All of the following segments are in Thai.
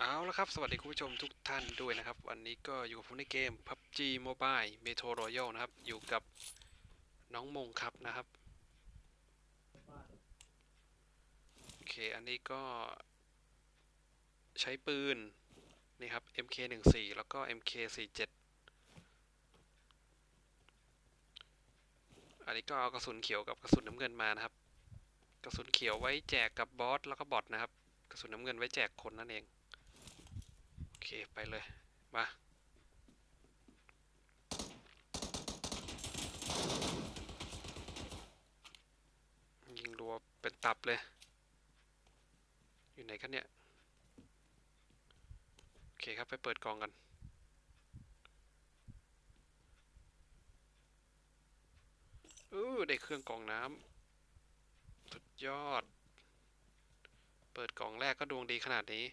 เอาละครับ สวัสดีคุณผู้ชมทุกท่านด้วยนะครับ วันนี้ก็อยู่กับผมในเกม PUBG Mobile Metro Royal นะครับ อยู่กับน้องมงครับนะครับ โอเค อันนี้ก็ใช้ปืน นี่ครับ MK14 แล้วก็ MK47 อันนี้ก็เอากระสุนเขียวกับกระสุนน้ำเงินมานะครับ กระสุนเขียวไว้แจกกับบอสแล้วก็บอทนะครับ กระสุนน้ำเงินไว้แจกคนนั่นเอง เคไปเลย มายิงรัวเป็นตับเลย อยู่ไหนกันเนี่ย โอเคครับไปเปิดกล่องกัน อู้ได้เครื่องกรองน้ำสุดยอด เปิดกล่องแรกก็ดวงดีขนาดนี้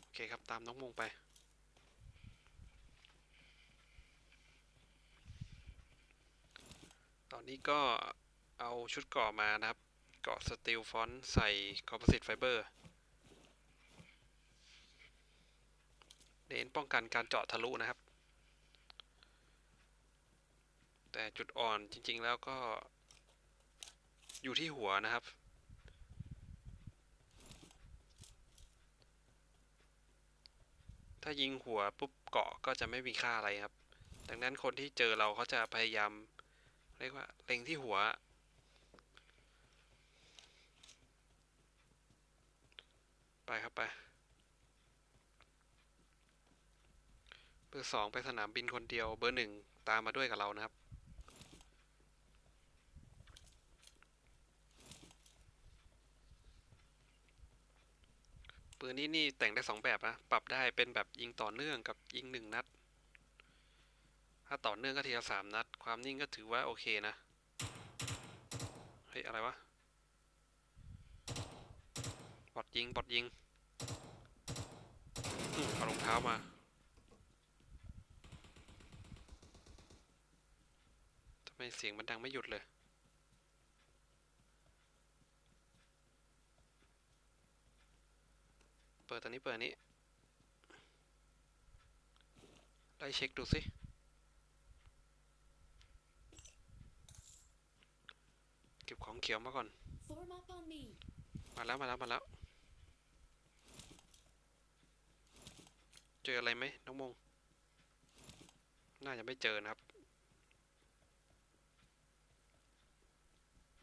โอเคครับ ตามน้องมงไป ตอนนี้ก็เอาชุดเกราะมานะครับ เกาะสตีลฟอนต์ใส่คอมโพสิตไฟเบอร์เน้นป้องกันการเจาะทะลุนะครับ แต่จุดอ่อนจริงๆแล้วก็อยู่ที่หัวนะครับ ถ้ายิงหัวปุ๊บเกาะก็จะไม่มีค่าอะไรครับ ดังนั้นคนที่เจอเราเขาจะพยายาม เรียกว่าเล็งที่หัว ไปครับไปเบอร์สองไปสนามบินคนเดียวเบอร์หนึ่งตามมาด้วยกับเรานะครับ ปืนนี้นี่แต่งได้สองแบบนะ ปรับได้เป็นแบบยิงต่อเนื่องกับยิงหนึ่งนัด ถ้าต่อเนื่องก็ทีละสามนัด ความนิ่งก็ถือว่าโอเคนะ เฮ้ย อะไรวะบอดยิงบอดยิงอืมเอารองเท้ามา ทำไมเสียงมันดังไม่หยุดเลย ปิดตอนนี้เปิดนี้ไล่เช็คดูสิเก็บของเขียวมาก่อน มาแล้วมาแล้วมาแล้ว เจออะไรไหมน้องมง น่าจะไม่เจอนะครับ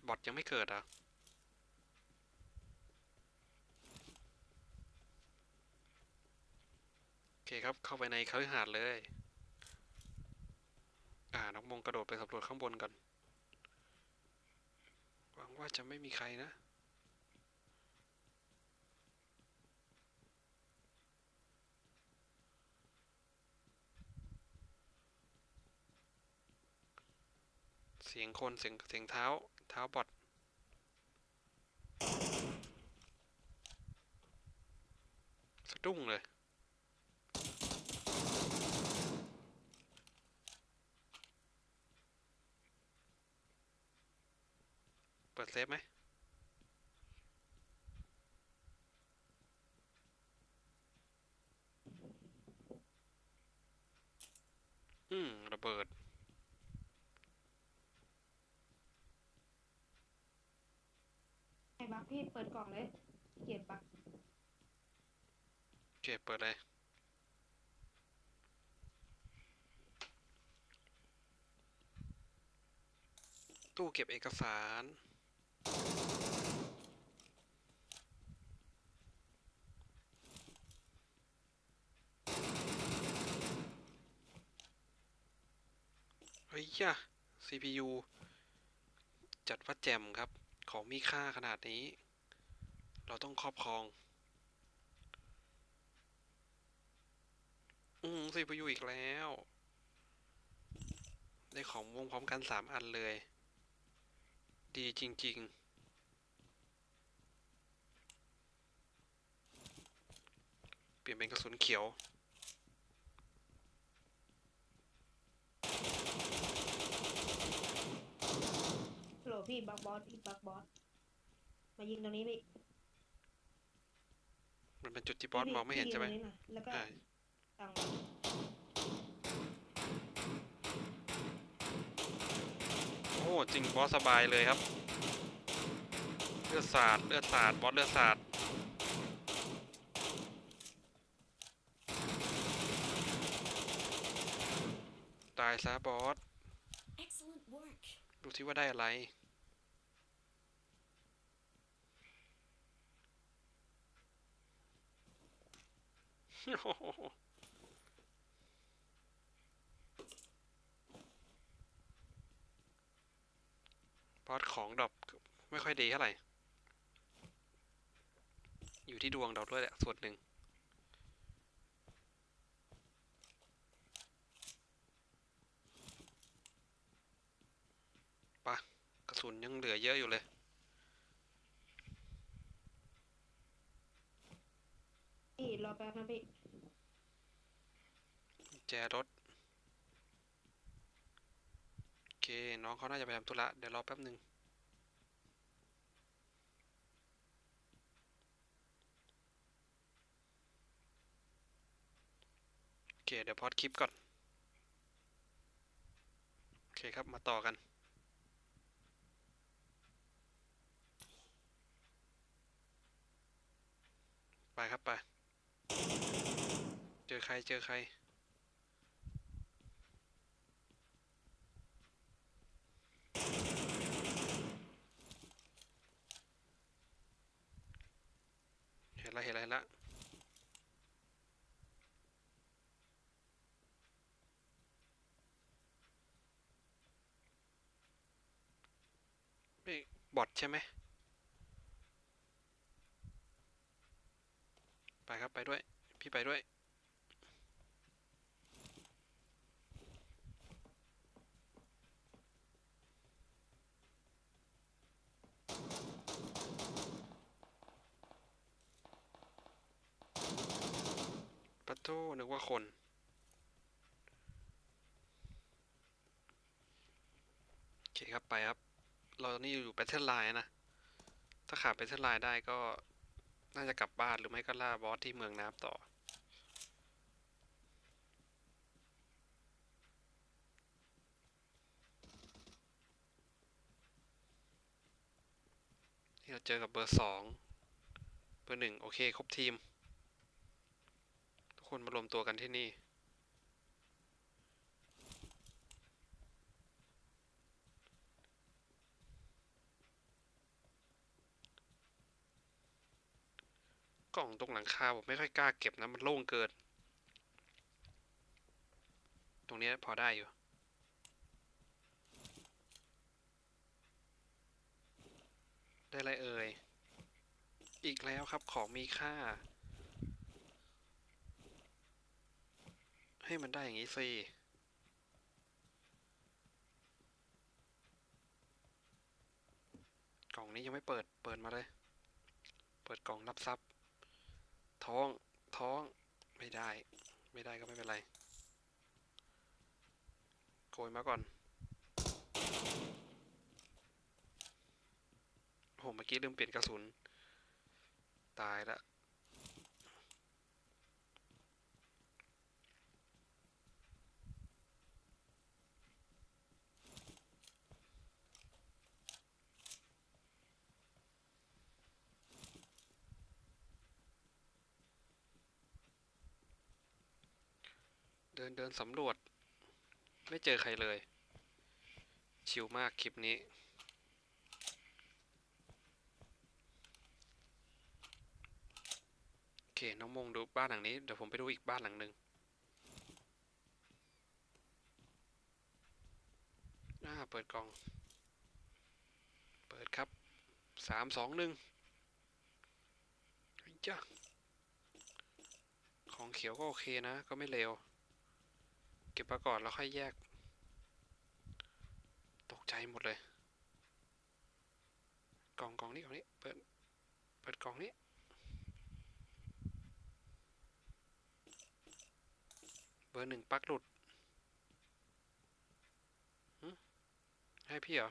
บอทยังไม่เกิดอะ โอ เคครับ เข้าไปในคฤหาสน์เลย อ่า น้องมงกระโดดไปสำรวจข้างบนก่อน หวังว่าจะไม่มีใครนะ เสียงคน เสียง เสียงเท้า เท้าบอดสะดุ้งเลย เปิดเซฟไหมอืม ระเบิด ไอ้บักพี่เปิดกล่องเลย เก็บบักโอเคเปิดเลย ตู้เก็บเอกสาร เฮ้ยย่ะ CPU จัดว่าแจ่มครับ ของมีค่าขนาดนี้ เราต้องครอบครอง อืม CPU อีกแล้ว ได้ของวงพร้อมกันสามอันเลย ดีจริง ๆ เป ลี่ยนเป็นกระสุนเขียวหลบพี่บักบอสพี่บักบอสมายิงตรงนี้พี่มันเป็นจุดที่บอสพี่มองไม่เห็นพี่ใช่ไหมยิงตรงนี้น่ะแล้วก็อ่าตั้งมาโอ้จริงบอสสบายเลยครับ เลือดสาดเลือดสาดบอสเลือดสาด ตายซะบอส Excellent work. ดูที่ว่าได้อะไร บอสของดรอปไม่ค่อยดีเท่าไหร่ อยู่ที่ดวงเราด้วยแหละ ส่วนหนึ่ง ปะกระ สุนยังเหลือเยอะอยู่เลยพี่รอแป๊บนะพี่แจรถ โอเค น้องเขาน่าจะไปทำธุระ เดี๋ยวรอแป๊บหนึ่งโอเค เดี๋ยวพอดคลิปก่อน โอเคครับ มาต่อกัน ไปครับไป เจอใครเจอใคร เห็นละเห็นละเห็นละไม่บอทใช่ไหม ไปครับไปด้วย พี่ไปด้วย ปัตโตนึกว่าคนโอเคครับไปครับ เรานี่อยู่แบทเทิลไลน์นะ ถ้าขาดแบทเทิลไลน์ได้ก็ น่าจะกลับบ้านหรือไม่ก็ล่าบอสที่เมืองน้ำต่อ ที่เราเจอกับเบอร์สองเบอร์หนึ่งโอเค ครบทีม ทุกคนมารวมตัวกันที่นี่ กล่องตรงหลังคาผมไม่ค่อยกล้าเก็บนะมันโล่งเกิน ตรงนี้พอได้อยู่ ได้ไรเอ่ย อีกแล้วครับของมีค่า ให้มันได้อย่างนี้สิกล่องนี้ยังไม่เปิด เปิดมาเลย เปิดกล่องรับทรัพย์ ท้อง ท้อง ไม่ได้ ไม่ได้ก็ไม่เป็นไร โกยมาก่อนโหเมื่อกี้ลืมเปลี่ยนกระสุน ตายละ เดินเดินสำรวจ ไม่เจอใครเลย ชิลมากคลิปนี้ โอเค น้องมงดูบ้านหลังนี้ เดี๋ยวผมไปดูอีกบ้านหลังหนึ่งอ่าเปิดกล่อง เปิดครับสามสองหนึ่งจ้ะของเขียวก็โอเคนะ ก็ไม่เลว ก็บมาก่อนแล้วค่อยแยก ตกใจหมดเลย กล่องกล่องนี้กล่องนี้ เปิด เปิดกล่องนี้ เบอร์หนึ่งปักหลุด ให้พี่เหรอ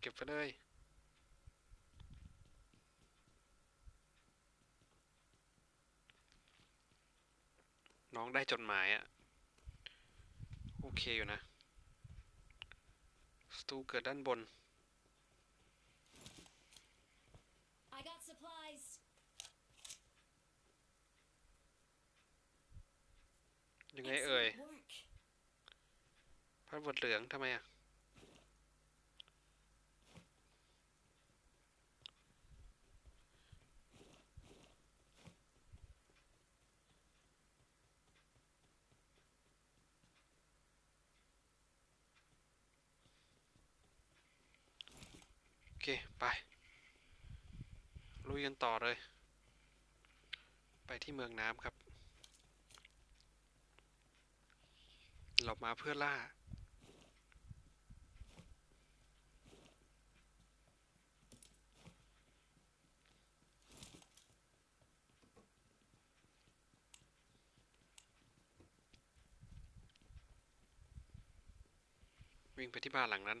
เก็บไปเลย น้องได้จดหมายอะโอเคอยู่นะ สตูเกิดด้านบน I got supplies. ยังไงเอ่ย Excellent work. พาสเวิร์ดเหลืองทำไมอะโอเค ไป ลุ ยกันต่อเลย ไปที่เมืองน้ำครับ เรามาเพื่อล่า วิ่งไปที่บ้านหลังนั้น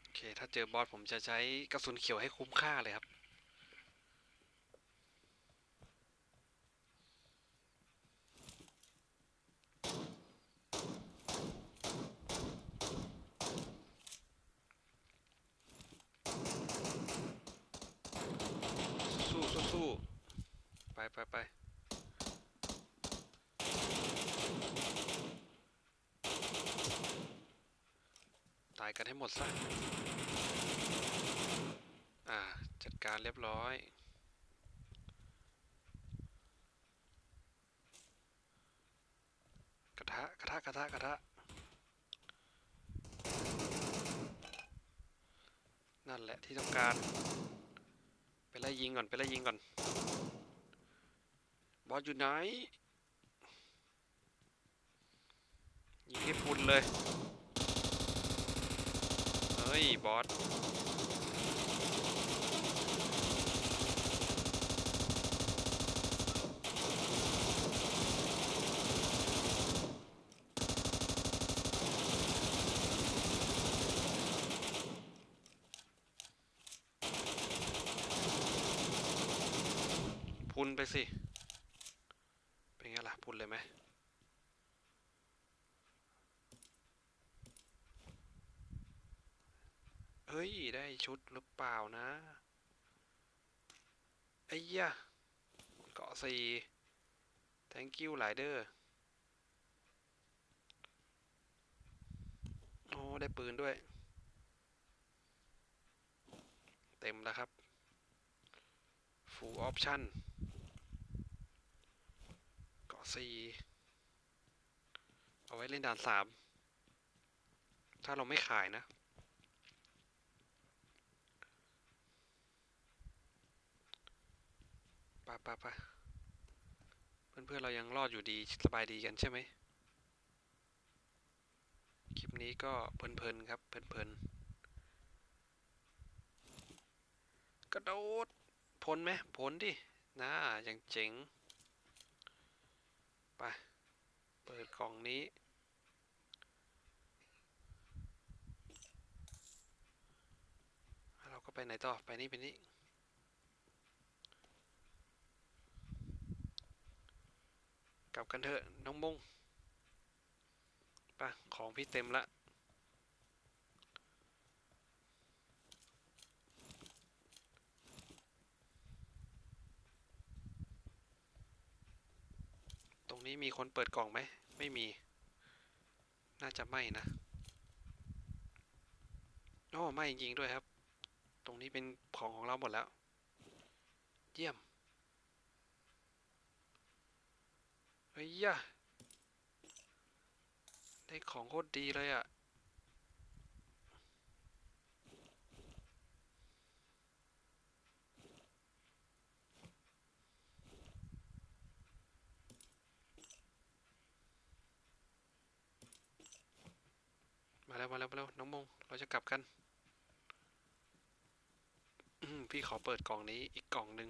โอเค ถ้าเจอบอสผมจะใช้กระสุนเขียวให้คุ้มค่าเลยครับ สู้สู้สู้ไปไปไปตายกันให้หมดซะ อ่า จัดการเรียบร้อย กระทะ กระทะ กระทะ กระทะ นั่นแหละที่ต้องการ ไปไล่ยิงก่อน ไปไล่ยิงก่อน บอสอยู่ไหน ยิงให้พุนเลย ฮ้ย บอส พุนไปสิ เป็นไงล่ะ พุนเลยไหม เฮ้ย ได้ชุดหรือเปล่านะไอ้ยะเกาะสี่ thank you หลายเด้อโอ้ได้ปืนด้วย เต็มแล้วครับ full option เกาะสี่ เอาไว้เล่นด่านสาม ถ้าเราไม่ขายนะ ปะปะปะเพื่อนๆเรายังรอดอยู่ดีสบายดีกันใช่ไหมคลิปนี้ก็เพลินๆครับเพลินๆกระโดดพ้นไหมพ้นดินะอย่างเจ๋งไปเปิดกล่องนี้เราก็ไปไหนต่อไปนี่ไปนี่ กลับกันเถอะน้องมงไปของพี่เต็มละตรงนี้มีคนเปิดกล่องไหม ไม่มี น่าจะไม่นะโอ้ไม่จริงด้วยครับ ตรงนี้เป็นของของเราหมดแล้ว เยี่ยม เฮ้ยยะได้ของโคตรดีเลยอะ่ะ มาแล้วมาแล้วมาแล้วน้องมง เราจะกลับกันพี่ขอเปิดกล่องนี้อีกกล่องหนึ่ง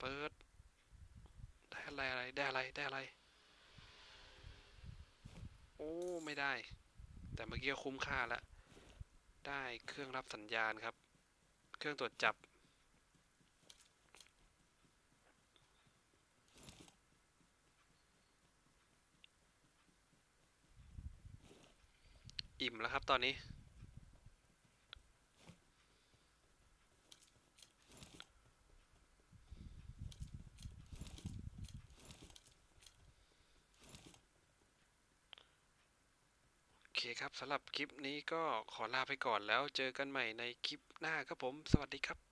เปิด อะไรอะไรได้อะไรได้อะไร โอ้ไม่ได้ แต่เมื่อกี้คุ้มค่าละได้เครื่องรับสัญญาณครับ เครื่องตรวจจับ อิ่มแล้วครับตอนนี้ สำหรับคลิปนี้ก็ขอลาไปก่อนแล้วเจอกันใหม่ในคลิปหน้าครับผม สวัสดีครับ